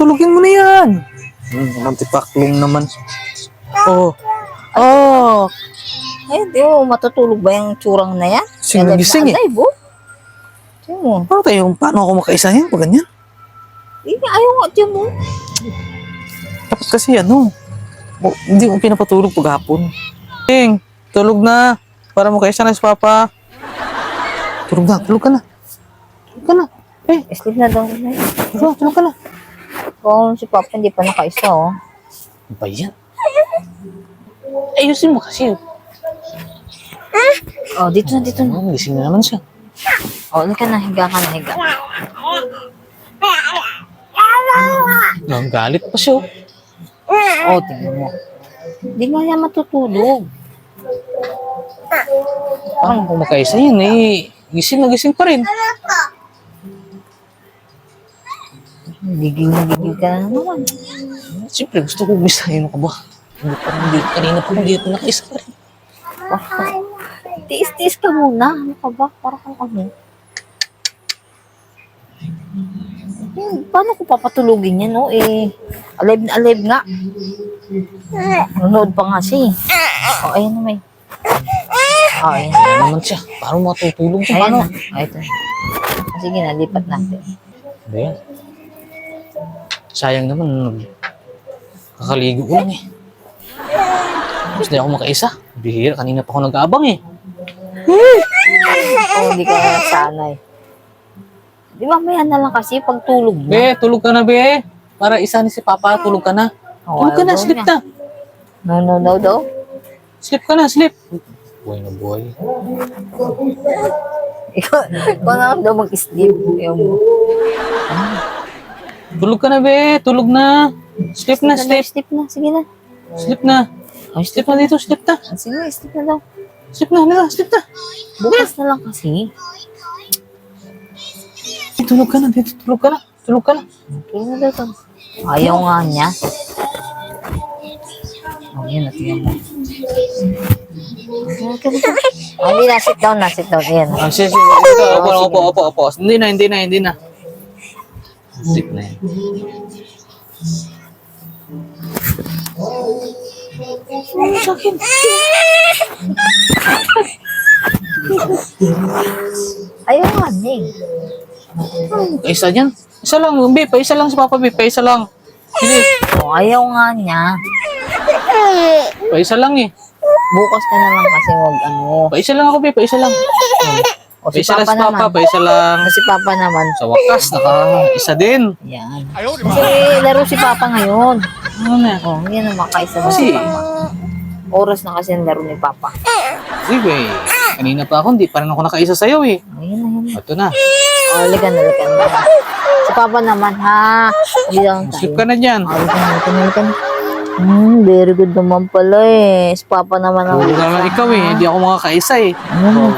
tulugin mo na yan. Hmm, mantipaklong naman. Oh. Oh. Ay, di mo matutulog ba yung tsurang na yan? Gising na Alive gising eh. alive, oh. Tiyan mo. Paano tayo, paano ako makaisahin pag ganyan? Hindi, ayaw nga, tiyan mo. Dapat kasi ano, hindi mo pinapatulog pag hapon. King, tulog na. Para mo kaisa na si Papa. Tulog na, tulog ka na. Tulog ka na. Eh, Sleep na daw. na. tulog, tulog ka na. Kung si Papa hindi pa nakaisa, oh. Ano ba yan? Ayusin mo kasi. Oh, dito na, dito na. Oh, gising na naman siya. Oh, halika na, higa ka na, higa. Ang galit pa siya. oh. Oh, tingnan mo. Hindi nga yan matutulog. Parang kung makaisa yan eh, gising na gising pa rin. Gigil na gigil ka na naman. Siyempre, gusto ko umisahin ka ba? Hindi pa rin, hindi, kanina pa rin dito nakaisa ka rin. Tiis-tiis ka muna. Ano ka ba? Para kang ano. Hmm, paano ko papatulugin yan, no? Eh, alive na alive nga. Nanonood pa nga siya eh. Oh, ayan na may. Oh, ayan. Ano naman siya? Parang matutulog siya. Ayan na. Ito. Ah, Sige na, lipat natin. Ano yan? Sayang naman, kakaligo ko lang eh. Tapos di ako makaisa. Bihira, kanina pa ako nag-aabang eh. Oh, hindi ka sanay. Di ba, maya na lang kasi pag tulog na. Be, tulog ka na be. Para isa ni si Papa, tulog ka na. Oh, Tulog ka na, ayaw sleep na. No, no, no, no. Sleep ka na, sleep. Buhay na buhay. Ikaw, ikaw na lang daw mag-sleep. Ayaw mo. Tulog ka na be, tulog na. Sleep na, sleep. Sleep na, sige na. Sleep na. Ay, Sleep na dito, sleep na. Sige, sleep na daw. Sleep na, na, sleep na. Bukas na lang kasi. Tulog ka na dito, tulog ka na. Tulog ka na. Tulog na daw to. Ayaw nga niya. Oh, yun, natingnan mo. Ah, Hindi na, sit down na, sit down. Ayan. Ah, sige, sige. Ito, opo, opo, opo, opo. Hindi na, hindi na, hindi na. Sleep na yan. Sa akin. Ayaw nga eh. Isa dyan. Isa lang, Be. Pa isa lang si Papa. Pa isa lang. Sige. Oh, ayaw nga niya. Pa isa lang eh. Bukas ka na lang kasi wag ano. Pa isa lang ako, Be. Pa isa lang. O si isa lang Papa si Papa, naman. pa isa lang. Si Papa naman. Sa wakas, naka isa din. Yan. Kasi laro si Papa ngayon. Ano na? Oh, yan ang makaisa na si Papa. Oras na kasi ang laro ni Papa. sige, kanina pa ako, hindi pa rin ako nakaisa sa'yo eh. Ayun na, yun na. Ito na. Oh, likan na, likan na. Si Papa naman, ha? Hindi lang Sleep tayo. ka na dyan. Oh, likan na, likan na, likan na. Hmm, very good naman pala eh. Si Papa naman ang... Tulog naman ikaw eh, hindi ako makakaisa eh. Ano?